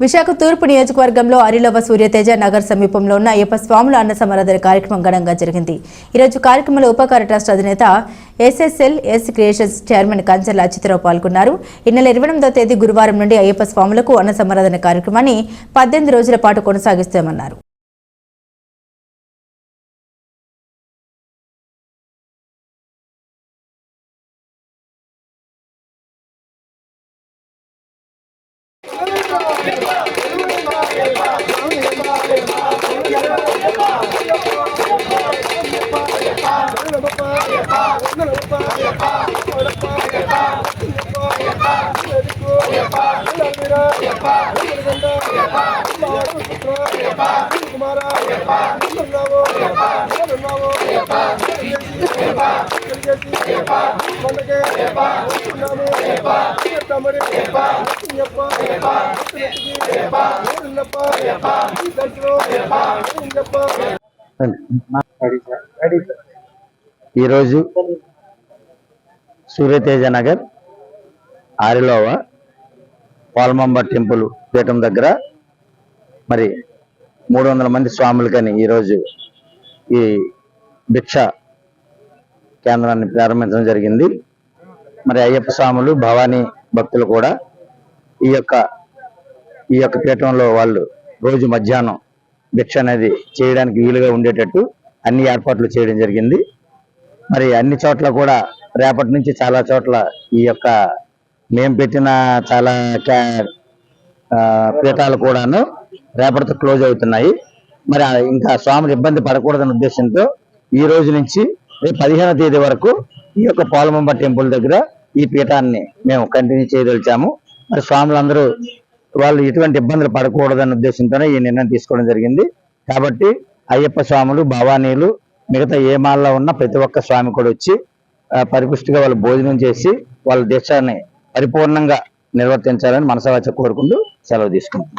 విశాఖ తూర్పు నియోజకవర్గంలో అరిలవ సూర్యతేజ నగర్ సమీపంలో ఉన్న అయ్యప్ప స్వాముల అన్న సమరాధన కార్యక్రమం ఘనంగా జరిగింది. ఈరోజు కార్యక్రమంలో ఉపకార ట్రస్ట్ అధినేత SSL S creations chairman Kancharla Achyutharao పాల్గొన్నారు. ఈ నెల ఇరవై ఎనిమిదో తేదీ గురువారం నుండి అయ్యప్ప స్వాములకు అన్న సమరాధన కార్యక్రమాన్ని పద్దెనిమిది రోజుల పాటు కొనసాగిస్తామన్నారు. ఈరోజు సూర్యతేజ నగర్ ఆరిలోవా పాల్మంబ టెంపుల్ పీఠం దగ్గర మరి మూడు వందల మంది స్వాములకని ఈరోజు ఈ భిక్ష కేంద్రాన్ని ప్రారంభించడం జరిగింది. మరి అయ్యప్ప స్వాములు భవానీ భక్తులు కూడా ఈ యొక్క ఈ యొక్క పీఠంలో వాళ్ళు రోజు మధ్యాహ్నం భిక్ష అనేది చేయడానికి వీలుగా ఉండేటట్టు అన్ని ఏర్పాట్లు చేయడం జరిగింది. మరి అన్ని చోట్ల కూడా రేపటి నుంచి చాలా చోట్ల ఈ యొక్క మేము పెట్టిన చాలా క్యా- పీఠాలు కూడాను రేపటితో క్లోజ్ అవుతున్నాయి. మరి ఇంకా స్వాములు ఇబ్బంది పడకూడదన్న ఉద్దేశంతో ఈ రోజు నుంచి రేపు పదిహేనవ తేదీ వరకు ఈ యొక్క పోలమంబ టెంపుల్ దగ్గర ఈ పీఠాన్ని మేము కంటిన్యూ చేయదలిచాము. మరి స్వాములందరూ వాళ్ళు ఎటువంటి ఇబ్బందులు పడకూడదన్న ఉద్దేశంతోనే ఈ నిర్ణయం తీసుకోవడం జరిగింది. కాబట్టి అయ్యప్ప స్వాములు భవానీలు మిగతా ఏ మాల్లో ఉన్న ప్రతి ఒక్క స్వామి కూడా వచ్చి పరిపుష్టిగా వాళ్ళు భోజనం చేసి వాళ్ళ దేశాన్ని పరిపూర్ణంగా నిర్వర్తించాలని మనసవాచ కోరుకుంటూ సెలవు తీసుకుంటాం